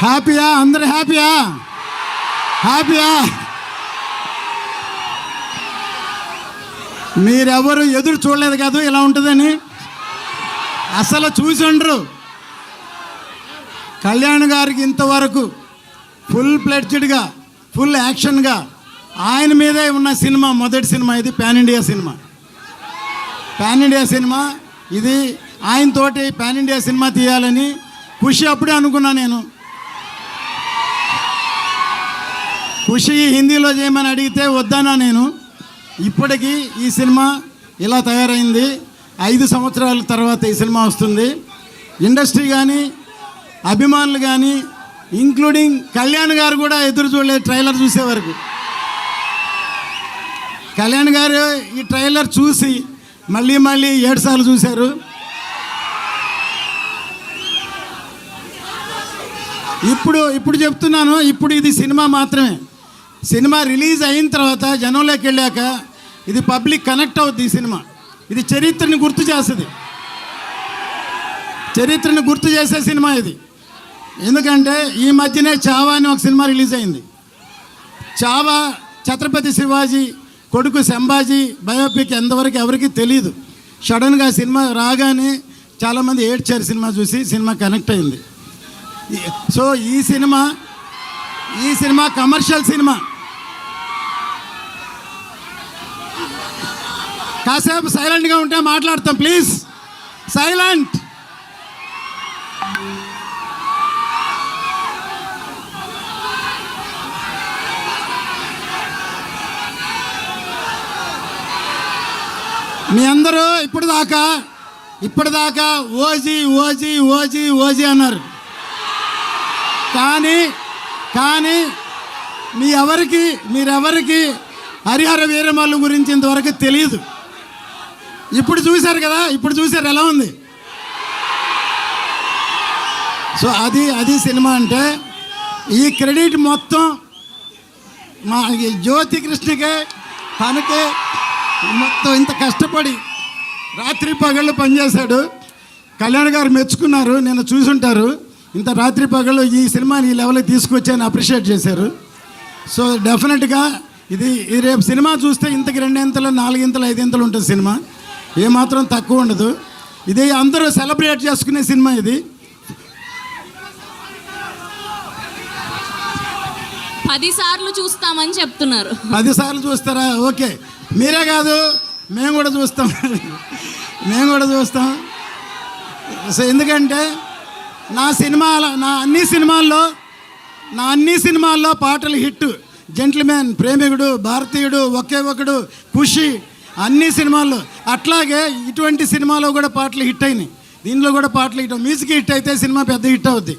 హ్యాపీయా అందరు హ్యాపీయా హ్యాపీయా మీరెవరు ఎదురు చూడలేదు కాదు ఇలా ఉంటుందని. అసలు చూసి ఉండరు. కళ్యాణ్ గారికి ఇంతవరకు ఫుల్ ప్లెడ్జ్డ్గా ఫుల్ యాక్షన్గా ఆయన మీదే ఉన్న సినిమా మొదటి సినిమా ఇది pan India cinema. Pan India cinema ఇది. ఆయనతోటి పాన్ ఇండియా సినిమా తీయాలని కృషి అప్పుడే అనుకున్నా నేను. ఖుషి హిందీలో చేయమని అడిగితే వద్దానా నేను. ఇప్పటికీ ఈ సినిమా ఇలా తయారైంది. ఐదు సంవత్సరాల తర్వాత ఈ సినిమా వస్తుంది. ఇండస్ట్రీ కానీ అభిమానులు కానీ ఇంక్లూడింగ్ కళ్యాణ్ గారు కూడా ఎదురు చూడలేదు ట్రైలర్ చూసే వరకు. కళ్యాణ్ గారు ఈ ట్రైలర్ చూసి మళ్ళీ మళ్ళీ ఏడు సార్లు చూశారు. ఇప్పుడు ఇప్పుడు చెప్తున్నాను ఇప్పుడు ఇది సినిమా మాత్రమే. సినిమా రిలీజ్ అయిన తర్వాత జనంలోకి వెళ్ళాక ఇది పబ్లిక్ కనెక్ట్ అవుద్ది ఈ సినిమా. ఇది చరిత్రని గుర్తు చేస్తుంది. చరిత్రని గుర్తు చేసే సినిమా ఇది. ఎందుకంటే ఈ మధ్యనే చావా అని ఒక సినిమా రిలీజ్ అయింది. చావా ఛత్రపతి శివాజీ కొడుకు సంభాజీ బయోపిక్ ఎంతవరకు ఎవరికి తెలియదు సడన్గా సినిమా రాగానే చాలామంది ఏడ్చారు సినిమా చూసి సినిమా కనెక్ట్ అయింది. సో ఈ సినిమా ఈ సినిమా కమర్షియల్ సినిమా. కాసేపు సైలెంట్గా ఉంటే మాట్లాడతాం ప్లీజ్. సైలెంట్. మీ అందరూ ఇప్పుడు దాకా ఇప్పటిదాకా ఓజీ ఓజీ ఓజీ ఓజీ అన్నారు. కానీ కానీ మీ ఎవరికి మీరెవరికి హరిహర వీరమల్లు గురించి ఇంతవరకు తెలియదు ఇప్పుడు చూశారు కదా ఇప్పుడు చూశారు ఎలా ఉంది? సో అది అది సినిమా అంటే ఈ క్రెడిట్ మొత్తం మా జ్యోతి కృష్ణకే తనకే మొత్తం ఇంత కష్టపడి రాత్రి పగళ్ళు పనిచేశాడు. కళ్యాణ్ గారు మెచ్చుకున్నారు నేను చూసుంటారు. ఇంత రాత్రి పగళ్ళు ఈ సినిమాని ఈ లెవెల్కి తీసుకొచ్చి అప్రిషియేట్ చేశారు. సో డెఫినెట్గా ఇది ఇది రేపు సినిమా చూస్తే ఇంతకి రెండింతలు నాలుగింతలు ఐదింతలు ఉంటుంది సినిమా. ఏమాత్రం తక్కువ ఉండదు. ఇది అందరూ సెలబ్రేట్ చేసుకునే సినిమా ఇది. పది సార్లు చూస్తామని చెప్తున్నారు. పదిసార్లు చూస్తారా? ఓకే. మీరే కాదు మేము కూడా చూస్తాం. మేము కూడా చూస్తాం. సో ఎందుకంటే నా సినిమాల నా అన్ని సినిమాల్లో నా అన్ని సినిమాల్లో పాటలు హిట్. జెంట్ల్మ్యాన్ ప్రేమికుడు భారతీయుడు ఒకే ఒకడు ఖుషి అన్ని సినిమాల్లో. అట్లాగే ఇటువంటి సినిమాలో కూడా పాటలు హిట్ అయినాయి. దీనిలో కూడా పాటలు హిట్ మ్యూజిక్ హిట్ అయితే సినిమా పెద్ద హిట్ అవుద్ది.